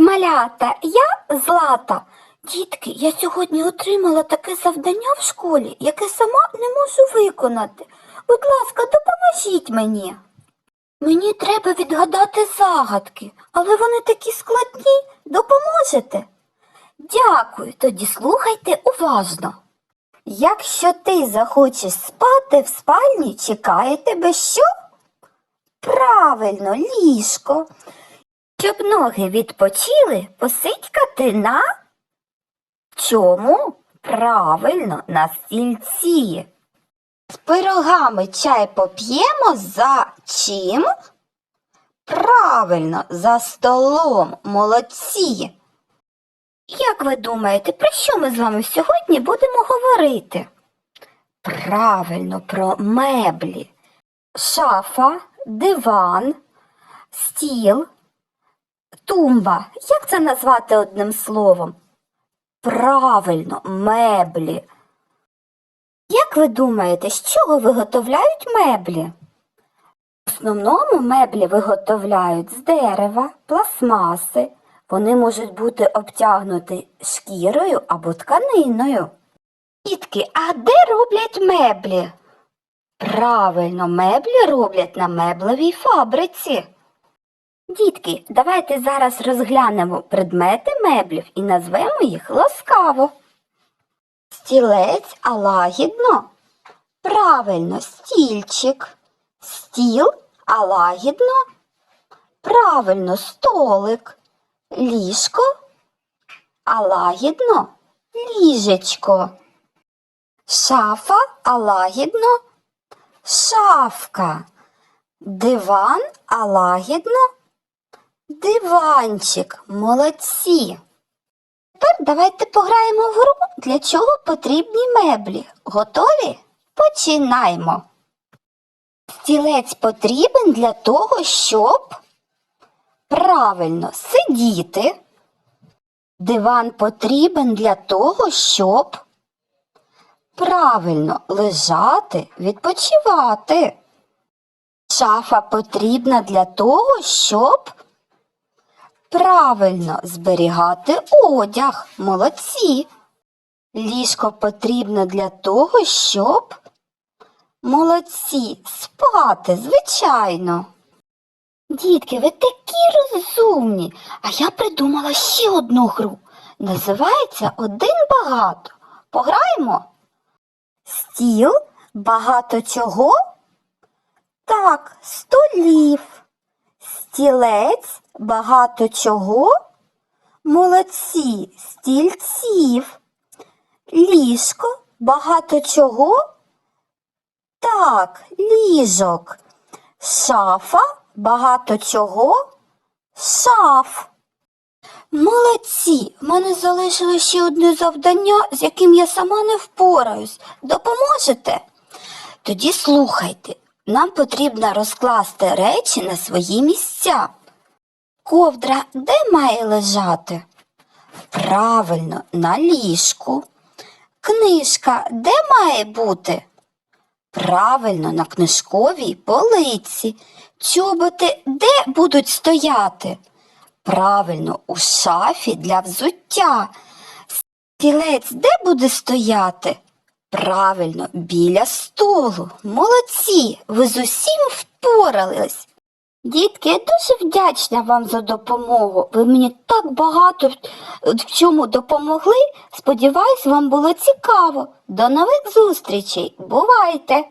малята, я Злата. Дітки, я сьогодні отримала таке завдання в школі, яке сама не можу виконати. Будь ласка, допоможіть мені. Мені треба відгадати загадки, але вони такі складні. Допоможете? Дякую, тоді слухайте уважно. Якщо ти захочеш спати в спальні, чекає тебе що? Правильно, ліжко. Щоб ноги відпочили, посидькати на чому? Правильно, на стільці. З пирогами чай поп'ємо за чим? Правильно, за столом, молодці. Як ви думаєте, про що ми з вами сьогодні будемо говорити? Правильно, про меблі. Шафа, диван, стіл, тумба. Як це назвати одним словом? Правильно, меблі. Як ви думаєте, з чого виготовляють меблі? В основному меблі виготовляють з дерева, пластмаси. Вони можуть бути обтягнуті шкірою або тканиною. Дітки, а де роблять меблі? Правильно, меблі роблять на меблевій фабриці. Дітки, давайте зараз розглянемо предмети меблів і назвемо їх ласкаво. Стілець, а лагідно. Правильно, стільчик. Стіл, а лагідно. Правильно, столик. Ліжко, а лагідно ліжечко. Шафа, а лагідно шафка. Диван, а лагідно диванчик. Молодці. Тепер давайте пограємо в гру, для чого потрібні меблі. Готові? Починаємо. Стілець потрібен для того, щоб правильно сидіти. Диван потрібен для того, щоб правильно лежати, відпочивати. Шафа потрібна для того, щоб правильно зберігати одяг. Молодці. Ліжко потрібно для того, щоб молодці спати, звичайно. Дітки, ви такі розумні. А я придумала ще одну гру. Називається Один багато. Пограємо? Стіл багато чого? Так, столів. Стілець багато чого? Молодці, стільців. Ліжко багато чого? Так, ліжок. Шафа багато чого? Шаф. Молодці, в мене залишилось ще одне завдання, з яким я сама не впораюсь. Допоможете? Тоді слухайте, нам потрібно розкласти речі на свої місця. Ковдра де має лежати? Правильно, на ліжку. Книжка де має бути? Правильно, на книжковій полиці. Чоботи де будуть стояти? Правильно, у шафі для взуття. Стілець де буде стояти? Правильно, біля столу. Молодці, ви з усім впорались. Дітки, я дуже вдячна вам за допомогу. Ви мені так багато в- чому допомогли. Сподіваюсь, вам було цікаво. До нових зустрічей. Бувайте!